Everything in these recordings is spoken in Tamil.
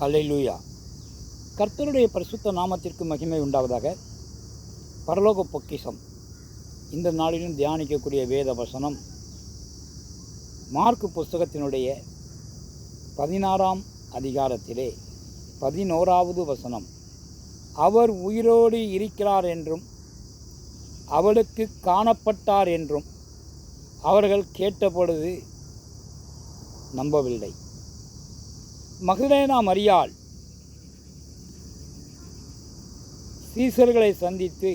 ஹalleluya. கர்த்தருடைய பரிசுத்த நாமத்திற்கு மகிமை உண்டாவதாக பரலோக பொக்கிஷம். இந்த நாளிலும் தியானிக்கக்கூடிய வேத வசனம் மார்க்கு புஸ்தகத்தினுடைய பதினாறாம் அதிகாரத்திலே பதினோராவது வசனம். அவர் உயிரோடு இருக்கிறார் என்றும் அவளுக்கு காணப்பட்டார் என்றும் அவர்கள் கேட்டபொழுது நம்பவில்லை. மகதேனா மரியாள். சீசர்களை சந்தித்து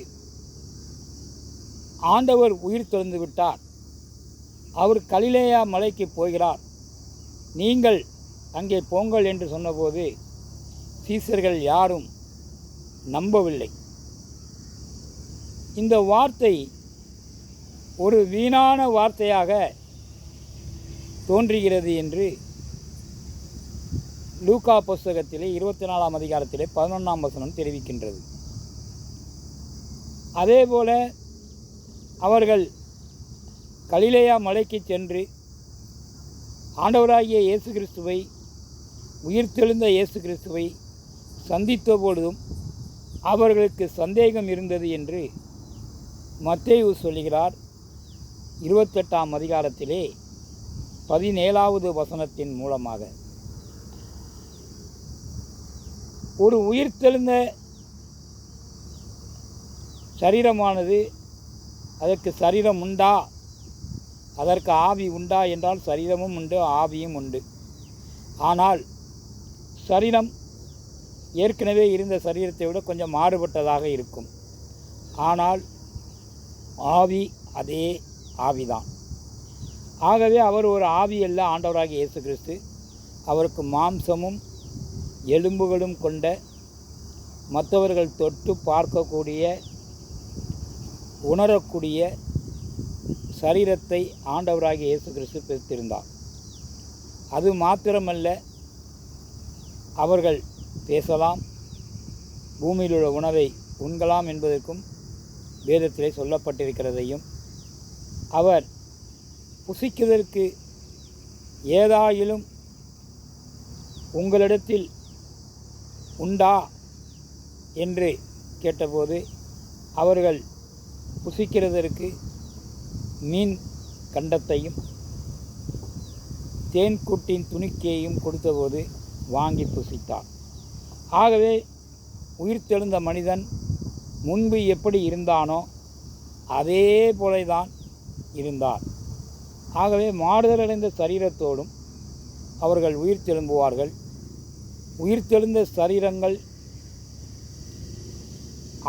ஆண்டவர் உயிர் திறந்து விட்டார். அவர் கலிலேயா மலைக்கு போகிறார். நீங்கள் அங்கே போங்கள் என்று சொன்னபோது சீசர்கள் யாரும் நம்பவில்லை. இந்த வார்த்தை ஒரு வீணான வார்த்தையாக தோன்றுகிறது என்று லூகா புஸ்தகத்திலே இருபத்தி நாலாம் அதிகாரத்திலே பதினொன்றாம் வசனம் தெரிவிக்கின்றது. அதேபோல அவர்கள் கலிலேயா மலைக்கு சென்று ஆண்டவராகிய இயேசு கிறிஸ்துவை உயிர்த்தெழுந்த இயேசு கிறிஸ்துவை சந்தித்த பொழுதும் அவர்களுக்கு சந்தேகம் இருந்தது என்று மத்தேயு சொல்லுகிறார். இருபத்தெட்டாம் அதிகாரத்திலே பதினேழாவது வசனத்தின் மூலமாக. ஒரு உயிர்த்தெழுந்த சரீரமானது அதற்கு சரீரம் உண்டா? அதற்கு ஆவி உண்டா என்றால் சரீரமும் உண்டு ஆவியும் உண்டு. ஆனால் சரீரம் ஏற்கனவே இருந்த சரீரத்தை விட கொஞ்சம் மாறுபட்டதாக இருக்கும். ஆனால் ஆவி அதே ஆவிதான். ஆகவே அவர் ஒரு ஆவி அல்ல ஆண்டவராகிய இயேசு கிறிஸ்து. அவருக்கு மாம்சமும் எலும்புகளும் கொண்ட மற்றவர்கள் தொட்டு பார்க்கக்கூடிய உணரக்கூடிய சரீரத்தை ஆண்டவராகிய இயேசு கிறிஸ்து பெற்றிருந்தார் அது மாத்திரமல்ல அவர்கள் பேசலாம் பூமியில் உள்ள உணவை உண்கலாம் என்பதற்கும் வேதத்திலே சொல்லப்பட்டிருக்கிறதையும் அவர் புசிக்குவதற்கு ஏதாயிலும் உங்களிடத்தில் உண்டா? என்று கேட்டபோது அவர்கள் புசிக்கிறதற்கு மீன் கண்டத்தையும் தேன்கூட்டின் துணிக்கையையும் கொடுத்தபோது வாங்கி புசித்தார் ஆகவே உயிர்த்தெழுந்த மனிதன் முன்பு எப்படி இருந்தானோ அதே போலதான் இருந்தார் ஆகவே மாறுதலடைந்த சரீரத்தோடும் அவர்கள் உயிர் திரும்புவார்கள் உயிர்த்தெழுந்த சரீரங்கள்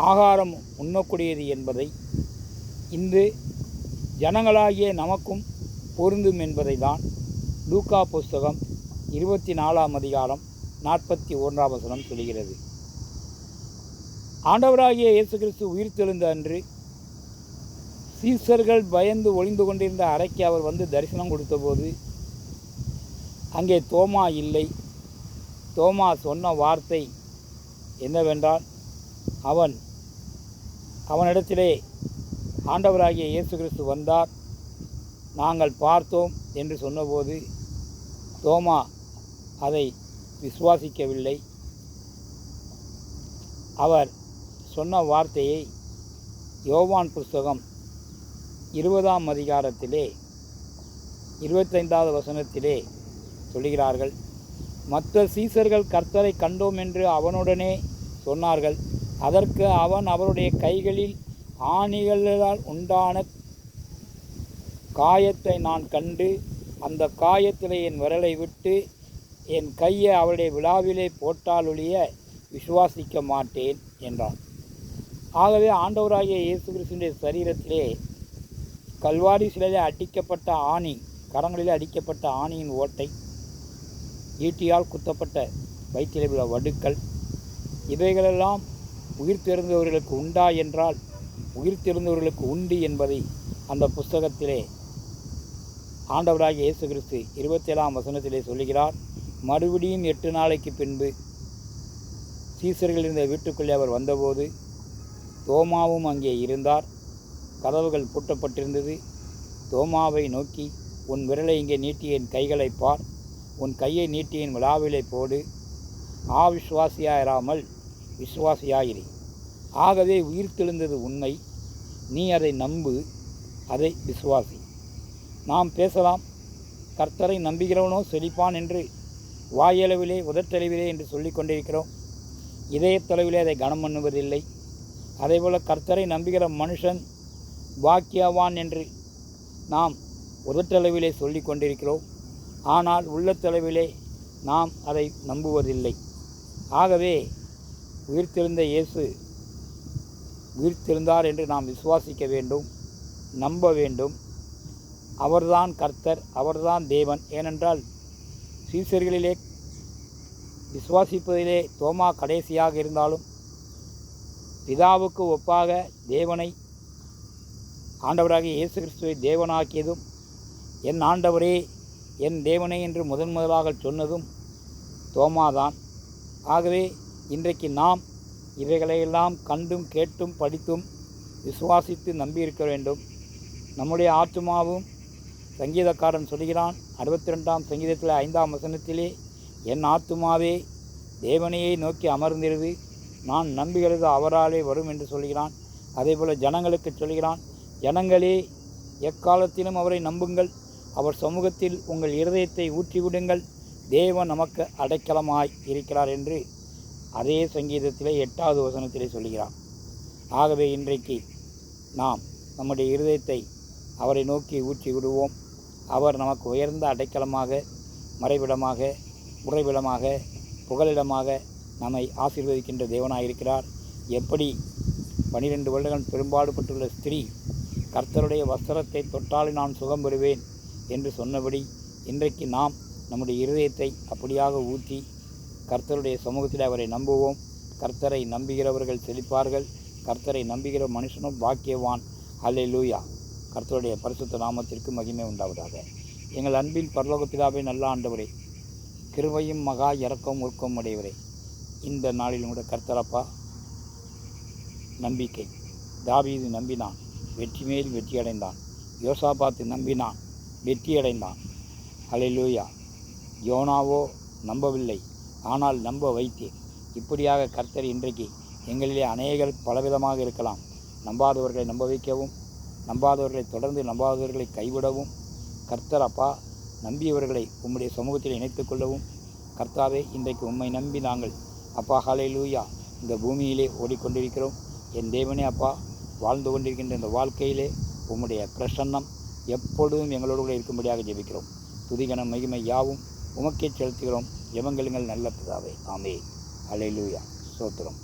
ஆகாரம் உண்ணக்கூடியது என்பதை இன்று ஜனங்களாகிய நமக்கும் பொருந்தும் என்பதை தான் லூக்கா புஸ்தகம் இருபத்தி நாலாம் அதிகாரம் நாற்பத்தி ஒன்றாம் வசனம் சொல்கிறது. ஆண்டவராகிய இயேசு கிறிஸ்து உயிர்த்தெழுந்த அன்று சீசர்கள் பயந்து ஒளிந்து கொண்டிருந்த அறைக்கு அவர் வந்து தரிசனம் கொடுத்தபோது அங்கே தோமா இல்லை. தோமா சொன்ன வார்த்தை என்னவென்றால் அவன் அவனிடத்திலே ஆண்டவராகிய இயேசு கிறிஸ்து வந்தார். நாங்கள் பார்த்தோம் என்று சொன்னபோது தோமா அதை விசுவாசிக்கவில்லை. அவர் சொன்ன வார்த்தையை யோவான் புஸ்தகம் இருபதாம் அதிகாரத்திலே இருபத்தைந்தாவது வசனத்திலே சொல்கிறார்கள் மற்ற சீசர்கள் கர்த்தரை கண்டோம் என்று அவனுடனே சொன்னார்கள். அதற்கு அவன் அவருடைய கைகளில் ஆணிகளால் உண்டான காயத்தை நான் கண்டு அந்த காயத்திலே என் விரலை விட்டு என் கையை அவருடைய விழாவிலே போட்டாலொழிய விசுவாசிக்க மாட்டேன் என்றான். ஆகவே ஆண்டவராகிய இயேசு கிறிஸ்துடைய சரீரத்திலே கல்வாரி சிலையில் அடிக்கப்பட்ட ஆணி கரங்களிலே அடிக்கப்பட்ட ஆணியின் ஓட்டை ஈட்டியால் குத்தப்பட்ட வயிற்றில் உள்ள வடுக்கள் இவைகளெல்லாம் உயிர் தெரிந்தவர்களுக்கு உண்டா என்றால் உயிர் தெரிந்தவர்களுக்கு உண்டு என்பதை அந்த புஸ்தகத்திலே ஆண்டவராகிய இயேசு கிறிஸ்து இருபத்தேழாம் வசனத்திலே சொல்லுகிறார். மறுபடியும் எட்டு நாளைக்கு பின்பு சீசர்கள் இருந்த வீட்டுக்குள்ளே அவர் வந்தபோது தோமாவும் அங்கே இருந்தார். கதவுகள் பூட்டப்பட்டிருந்தது. தோமாவை நோக்கி உன் விரலை இங்கே நீட்டி என் கைகளை பார். உன் கையை நீட்டி என் விழாவிலே போடு. ஆவிசுவாசியாயிராமல் விசுவாசியாயிரி. ஆகவே உயிர்த்தெழுந்தது உண்மை நீ அதை நம்பு. அதை விசுவாசி. நாம் பேசலாம். கர்த்தரை நம்புகிறவனோ செழிப்பான் என்று வாயளவிலே உதட்டளவிலே என்று சொல்லி கொண்டிருக்கிறோம். இதயத்தளவிலே அதை கனம் பண்ணுவதில்லை. அதேபோல் கர்த்தரை நம்புகிற மனுஷன் பாக்கியவான் என்று நாம் உதட்டளவிலே சொல்லிக் கொண்டிருக்கிறோம். ஆனால் உள்ளத்தளவிலே நாம் அதை நம்புவதில்லை. ஆகவே உயிர்த்தெழுந்த இயேசு உயிர்த்தெழுந்தார் என்று நாம் விசுவாசிக்க வேண்டும் நம்ப வேண்டும். அவர்தான் கர்த்தர் அவர்தான் தேவன். ஏனென்றால் சீசர்களிலே விசுவாசிப்பதிலே தோமா கடைசியாக இருந்தாலும் பிதாவுக்கு ஒப்பாக தேவனை ஆண்டவராகிய இயேசு கிறிஸ்துவை தேவனாக்கியதும் என் ஆண்டவரே என் தேவனே என்று முதன் முதலாக சொன்னதும் தோமாதான். ஆகவே இன்றைக்கு நாம் இவைகளையெல்லாம் கண்டும் கேட்டும் படித்தும் விசுவாசித்து நம்பியிருக்க வேண்டும். நம்முடைய ஆத்துமாவும் சங்கீதக்காரன் சொல்கிறான் அறுபத்தி ரெண்டாம் சங்கீதத்தில் ஐந்தாம் வசனத்திலே என் ஆத்துமாவே தேவனையை நோக்கி அமர்ந்திருது நான் நம்புகிறது அவராலே வரும் என்று சொல்கிறான். அதேபோல் ஜனங்களுக்கு சொல்கிறான் ஜனங்களே எக்காலத்திலும் அவரை நம்புங்கள். அவர் சமூகத்தில் உங்கள் இருதயத்தை ஊற்றிவிடுங்கள். தேவன் நமக்கு அடைக்கலமாய் இருக்கிறார் என்று அதே சங்கீதத்திலே எட்டாவது வசனத்திலே சொல்கிறார் ஆகவே இன்றைக்கு நாம் நம்முடைய இருதயத்தை அவரை நோக்கி ஊற்றி விடுவோம் அவர் நமக்கு உயர்ந்த அடைக்கலமாக மறைவிடமாக உறைவிடமாக புகலிடமாக நம்மை ஆசீர்வதிக்கின்ற தேவனாயிருக்கிறார். எப்படி பனிரெண்டு வருடங்கள் பெரும்பாடுபட்டுள்ள ஸ்திரீ கர்த்தருடைய வஸ்திரத்தை தொட்டாலே நான் சுகம் பெறுவேன். என்று சொன்னபடி இன்றைக்கு நாம் நம்முடைய இருதயத்தை அப்படியாக ஊற்றி கர்த்தருடைய சமூகத்தில் அவரை நம்புவோம். கர்த்தரை நம்புகிறவர்கள் செழிப்பார்கள். கர்த்தரை நம்புகிற மனுஷனும் பாக்கியவான். அல்லே லூயா கர்த்தருடைய பரிசுத்த நாமத்திற்கு மகிமை உண்டாவதாக. எங்கள் அன்பின் பரலோக பிதாவே நல்ல ஆண்டவரே கிருவையும் மகா இறக்கம் உருக்கம் உடையவரே இந்த நாளில் கூட கர்த்தரப்பா நம்பிக்கை. தாவீது நம்பினான். வெற்றி மேல் வெற்றி அடைந்தான். யோசாபாத்து நம்பினான். வெற்றியடைந்தான். அலையிலூயா யோனாவோ நம்பவில்லை. ஆனால் நம்ப வைத்தேன். இப்படியாக கர்த்தர் இன்றைக்கு எங்களிலே அநேகர் பலவிதமாக இருக்கலாம். நம்பாதவர்களை நம்ப வைக்கவும் நம்பாதவர்களை தொடர்ந்து நம்பாதவர்களை கைவிடவும் கர்த்தர் அப்பா நம்பியவர்களை உம்முடைய சமூகத்தில் இணைத்து கொள்ளவும் கர்த்தாவே இன்றைக்கு உம்மை நம்பி நாங்கள் அப்பா ஹாலே லூயா இந்த பூமியிலே ஓடிக்கொண்டிருக்கிறோம். என் தேவனே அப்பா வாழ்ந்து கொண்டிருக்கின்ற இந்த வாழ்க்கையிலே உம்முடைய பிரசன்னம் எப்பொழுதும் எங்களோடு கூட இருக்கும்படியாக ஜெபிக்கிறோம். துதிகணம் மகிமை யாவும் உமக்கே செலுத்துகிறோம். ஜெபங்களுங்கள் நல்ல பிதாவே. ஆமே அலையிலூயா சோத்திரம்